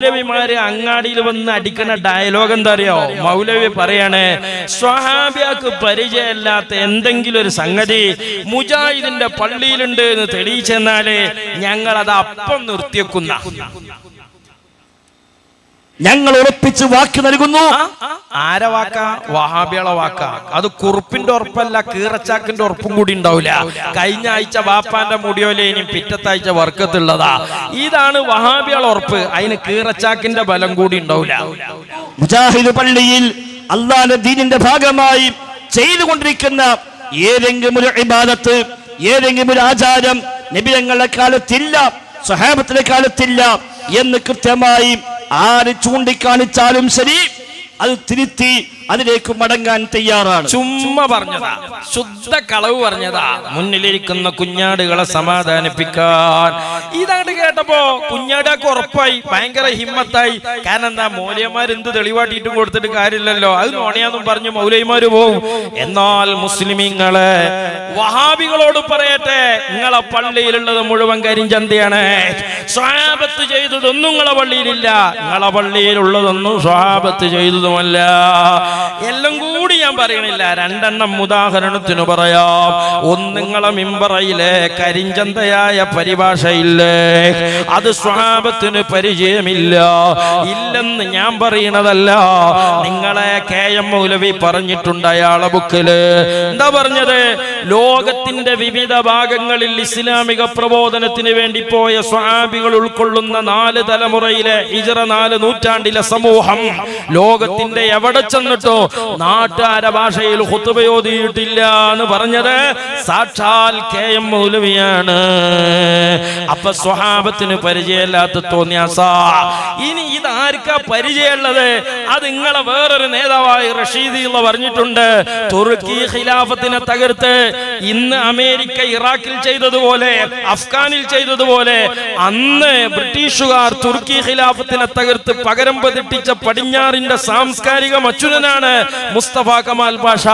മൗലവിമാര് അങ്ങാടിയിൽ വന്ന് അടിക്കുന്ന ഡയലോഗ് എന്താ അറിയോ മൗലവി പറയാണ് സ്വഹാബിയാക്ക് പരിചയമില്ലാത്ത എന്തെങ്കിലും ഒരു സംഗതി മുജാഹിദിന്റെ പള്ളിയിലുണ്ട് എന്ന് തെളിയിച്ചെന്നാൽ ഞങ്ങൾ അത് അപ്പം നിർത്തിയെക്കുന്ന ഞങ്ങൾ ഉറപ്പിച്ച് വാക്ക് നൽകുന്നു. ആര വാക്കാ? വഹാബികളെ വാക്ക. അത് കുറുപ്പിന്റെ ഉറപ്പല്ല കീറച്ചാക്കിന്റെ ഉറപ്പും കൂടി ഉണ്ടാവില്ല കഴിഞ്ഞ ആഴ്ച വാപ്പാന്റെ മുടിയോലെ ഇനി പിറ്റത്താഴ്ച വർക്കത്തുള്ളതാ. ഇതാണ് വഹാബികളെ ഉറപ്പ്. അതിന് കീറച്ചാക്കിന്റെ ബലം കൂടി ഉണ്ടാവില്ല മുജാഹിദ് പള്ളിയിൽ അള്ളാന്റെ ദീനിന്റെ ഭാഗമായി ചെയ്തുകൊണ്ടിരിക്കുന്ന ഏതെങ്കിലും ഒരു ഇബാദത്ത് ഏതെങ്കിലും ഒരു ആചാരം നിബിരങ്ങളുടെ കാലത്തില്ല സഹാബത്തിന്റെ കാലത്തില്ല എന്ന് കൃത്യമായി ആര് ചൂണ്ടിക്കാണിച്ചാലും ശരി അത് തിരുത്തി അതിലേക്ക് മടങ്ങാൻ തയ്യാറാണ്. ചുമ്മാ പറഞ്ഞതാ. ശുദ്ധ കളവ് പറഞ്ഞതാ. മുന്നിലിരിക്കുന്ന കുഞ്ഞാടുകളെ സമാധാനിപ്പിക്കാൻ. ഇതാണ്ട് കേട്ടപ്പോ കുഞ്ഞാടൊക്കെ ഉറപ്പായി ഭയങ്കര ഹിമ്മത്തായി. കാരണം എന്താ മൗലയമാർ എന്ത് തെളിവാട്ടിയിട്ടും കൊടുത്തിട്ട് കാര്യമില്ലല്ലോ. അത് നോണിയാന്നും പറഞ്ഞു മൗലയന്മാര് പോവും. എന്നാൽ മുസ്ലിമീങ്ങളെ വഹാബികളോട് പറയട്ടെ നിങ്ങളെ പള്ളിയിലുള്ളത് മുഴുവൻ കരിഞ്ചന്തയാണ് സ്വഹാബത്ത് ചെയ്തതൊന്നും നിങ്ങളെ പള്ളിയിലില്ല. നിങ്ങളെ പള്ളിയിലുള്ളതൊന്നും സ്വഹാബത്ത് ചെയ്തതുമല്ല. എല്ലാം കൂടി ഞാൻ പറയണില്ല. രണ്ടെണ്ണം ഉദാഹരണത്തിന് പറയാം. ഒന്ന് നിങ്ങളെ മിമ്പറയിലെ കരിഞ്ചന്തയായ പരിഭാഷയില്ലേ? അത് സ്വഭാവത്തിന് പരിചയമില്ല. ഇല്ലെന്ന് ഞാൻ പറയണതല്ല. നിങ്ങളെ കെ എം മൗലവി പറഞ്ഞിട്ടുണ്ട് അയാളെ ബുക്കിൽ. എന്താ പറഞ്ഞത്? ലോകത്തിന്റെ വിവിധ ഭാഗങ്ങളിൽ ഇസ്ലാമിക പ്രബോധനത്തിന് വേണ്ടി പോയ സ്വഹാബികൾ ഉൾക്കൊള്ളുന്ന നാല് തലമുറയിലെ ഇജറ നാല് നൂറ്റാണ്ടിലെ സമൂഹം ലോകത്തിന്റെ എവിടെ ചെന്നിട്ടോ നാട്ടുകാര ഭാഷയിൽ ഹുത്തുബയോതിയിട്ടില്ല എന്ന് പറഞ്ഞത് സാക്ഷാൽ കെ എം മൗലവിയാണ്. അപ്പൊ സ്വഹാബത്തിന് പരിചയമില്ലാത്ത തോന്നിയാസ. ഇനി ഇതാർക്കാ പരിചയമുള്ളത്? അത് നിങ്ങളെ വേറൊരു നേതാവായി റഷീദി എന്ന് പറഞ്ഞിട്ടുണ്ട്. തുർക്കി ഖിലാഫത്തിനെ തകർത്ത് ഇന്ന് അമേരിക്ക ഇറാഖിൽ ചെയ്തതുപോലെ അഫ്ഗാനിൽ ചെയ്തതുപോലെ അന്ന് ബ്രിട്ടീഷുകാർ തുർക്കി ഖിലാഫത്തിനെ തകർത്ത് പകരം പതിട്ടിച്ച പടിഞ്ഞാറിന്റെ സാംസ്കാരിക മച്ചുരനാണ് മുസ്തഫ കമാൽ പാഷ?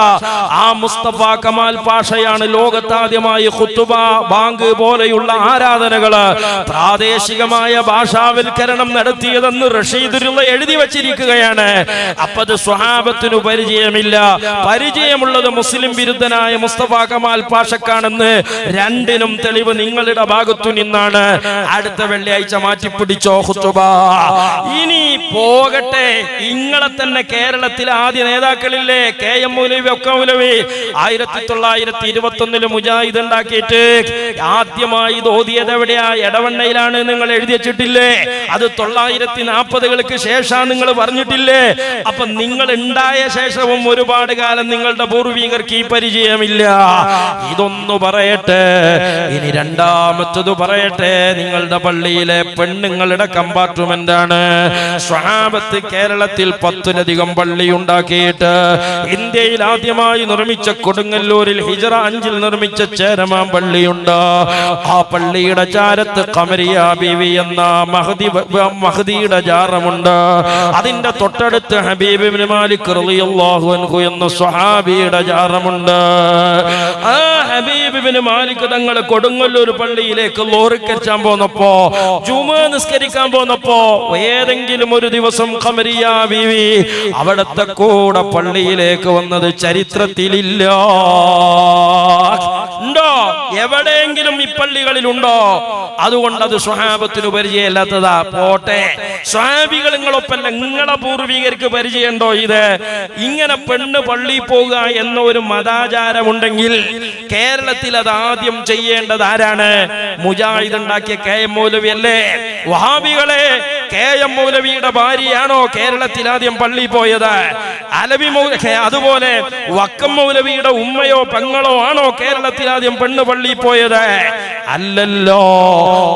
ആ മുസ്തഫ കമാൽ പാഷയാണ് ലോകത്താദ്യമായി ഖുത്തുബ ബാങ്ക് പോലെയുള്ള ആരാധനകൾ പ്രാദേശികമായ ഭാഷാവൽക്കരണം നടത്തിയതെന്ന് റഷീദുരുള്ള എഴുതി വച്ചിരിക്കുകയാണ്. അപ്പത് സ്വഹാബത്തിനു പരിചയമില്ല. പരിചയമുള്ളത് മുസ്ലിം വിരുദ്ധനായ മുസ്തഫ കമാൽ പാഷക്കാണെന്ന് രണ്ടിനും തെളിവ് നിങ്ങളുടെ ഭാഗത്തു നിന്നാണ്. അടുത്ത വെള്ളിയാഴ്ച മാറ്റിപ്പിടിച്ചോ ഖുത്തുബ. ഇനി പോകട്ടെ. ഇങ്ങളെ തന്നെ കേരളത്തിൽ ആദ്യ നേതാക്കളില്ലേ? കെ എം മൗലവി ഒക്കെ മൗലവി. ആയിരത്തി തൊള്ളായിരത്തി ഇരുപത്തി മുജാഹിദ് ഉണ്ടാക്കിയിട്ട് ആദ്യമായി ഇത് ഓതിയത് എവിടെയാ? എടവണ്ണയിലാണ് നിങ്ങൾ എഴുതി വെച്ചിട്ടില്ലേ? അത് തൊള്ളായിരത്തി നാൽപ്പതുകൾക്ക് ശേഷമാണ് നിങ്ങൾ പറഞ്ഞിട്ടില്ലേ? അപ്പൊ നിങ്ങൾ ഉണ്ടായ ശേഷവും ഒരുപാട് കാലം നിങ്ങളുടെ പൂർവീകർക്ക് ഈ പരിചയമില്ല. ഇതൊന്നു പറയട്ടെ. ഇനി രണ്ടാമത്തത് പറയട്ടെ. നിങ്ങളുടെ പള്ളിയിലെ പെണ്ണുങ്ങളുടെ കമ്പാർട്ട്മെന്റ് ആണ്. കേരളത്തിൽ പത്തിലധികം പള്ളി ഉണ്ടാക്കിയിട്ട് ഇന്ത്യയിൽ ആദ്യമായി നിർമ്മിച്ച കൊടുങ്ങല്ലൂരിൽ ഹിജറ അഞ്ചിൽ നിർമ്മിച്ച ചേരമാൻ പള്ളിയുണ്ട്. ആ പള്ളിയുടെ ചാരത്ത് കമരിയ ബിവി എന്ന മഹദി മഹദിയുടെ ജാറമുണ്ട്. അതിന്റെ തൊട്ടടുത്ത് ഹബീബിന് മാലിക് റളിയല്ലാഹു അൻഹു എന്ന സ്വഹാബിയുടെ ജാറമുണ്ട്. ആ ഹബീബിന് മാലിക് തങ്ങൾ കൊടുങ്ങല്ലൂർ പള്ളിയിലേക്ക് ലോറിക്കച്ചാൻ പോന്നപ്പോ ജുമാ നിസ്കരിക്കാൻ പോന്നപ്പോ ഏതെങ്കിലും ഒരു ദിവസം ഖമരിയ ബീവി അവിടത്തെ കൂടെ പള്ളിയിലേക്ക് വന്നത് ചരിത്രത്തിലില്ല. ഉണ്ടോ? എവിടെയെങ്കിലും ഈ പള്ളികളിലുണ്ടോ? അതുകൊണ്ട് അത് സ്വഹാബത്തിന് പരിചയമില്ലാത്തതാ. പോട്ടെ. സ്വാഭികൾ നിങ്ങളൊപ്പല്ല നിങ്ങളെ പൂർവികർക്ക് പരിചയമുണ്ടോ ഇത്? ഇങ്ങനെ പെണ്ണ് പള്ളി പോവുക എന്ന ഒരു മതാചാരമുണ്ടെങ്കിൽ കേരളത്തിൽ അത് ആദ്യം ചെയ്യേണ്ടത് ആരാണ്? മുജാഹിദ് ഉണ്ടാക്കിയ കെ എം മൗലവി അല്ലേ? വഹാബികളെ കെ എം മൗലവിയുടെ ഭാര്യയാണോ കേരളത്തിൽ ആദ്യം പള്ളി പോയത്? അലവി മൗല അതുപോലെ വക്കം മൗലവിയുടെ ഉമ്മയോ പെങ്ങളോ ആണോ കേരളത്തിൽ ആദ്യം പെണ്ണ് പള്ളി പോയത്? അല്ലല്ലോ.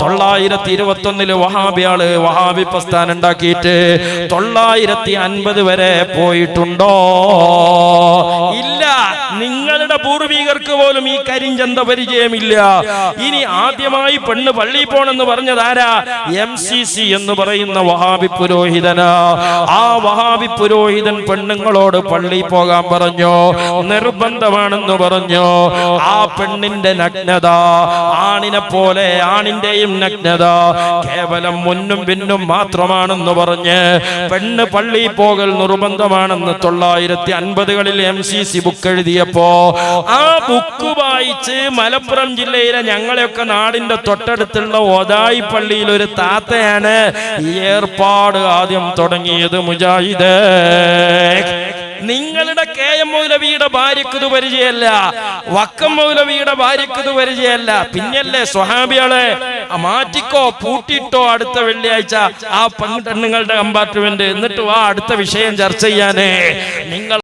തൊള്ളായിരത്തി ഇരുപത്തി ഒന്നിൽ വഹാബിയാൾ വഹാബി പ്രസ്ഥാനം ഉണ്ടാക്കിയിട്ട് തൊള്ളായിരത്തി അൻപത് വരെ പോയിട്ടുണ്ടോ? ഇല്ല. നിങ്ങളുടെ പൂർവികർക്ക് പോലും ഈ കരിഞ്ചന്ത പരിചയമില്ല. ഇനി ആദ്യമായി പെണ്ണ് പള്ളി പോണെന്ന് പറഞ്ഞതാരാ എം സി സി എന്ന് പറയുന്ന വഹാബി പുരോഹിതനാ. ആ വഹാബി പുരോഹിതൻ പെണ്ണുങ്ങളോട് പള്ളി പോകാൻ പറഞ്ഞു. നിർബന്ധമാണെന്ന് പറഞ്ഞു. ആ പെണ്ണിന്റെ നഗ്നത ആണിനെ പോലെ ആണിന്റെയും നഗ്നത കേവലം മുന്നും പിന്നും മാത്രമാണെന്ന് പറഞ്ഞ് പെണ്ണ് പള്ളി പോകൽ നിർബന്ധമാണെന്ന് തൊള്ളായിരത്തി അൻപതുകളിൽ എം സി സി ബുക്ക് എഴുതിയപ്പോ ആ ബുക്ക് വായിച്ച് മലപ്പുറം ജില്ലയിലെ ഞങ്ങളെയൊക്കെ നാടിന്റെ തൊട്ടടുത്തുള്ള ഒതായി പള്ളിയിൽ ഒരു താത്തയാണ് ഏർപ്പാട് ആദ്യം തുടങ്ങിയത് മുജാഹിദ്. നിങ്ങളുടെ കെ എം മൗലവിയുടെ ഭാര്യക്ക് ഇത് പരിചയമല്ല വക്കം മൗലവിയുടെ ഭാര്യക്ക് ഇത് പരിചയമല്ല. പിന്നല്ലേ സ്വഹാബികളെ മാറ്റിക്കോ പൂട്ടിട്ടോ അടുത്ത വെള്ളിയാഴ്ച ആ പെണ്ണുങ്ങളുടെ കമ്പാർട്ട്മെന്റ്. എന്നിട്ട് ആ അടുത്ത വിഷയം ചർച്ച ചെയ്യാനേ. നിങ്ങൾ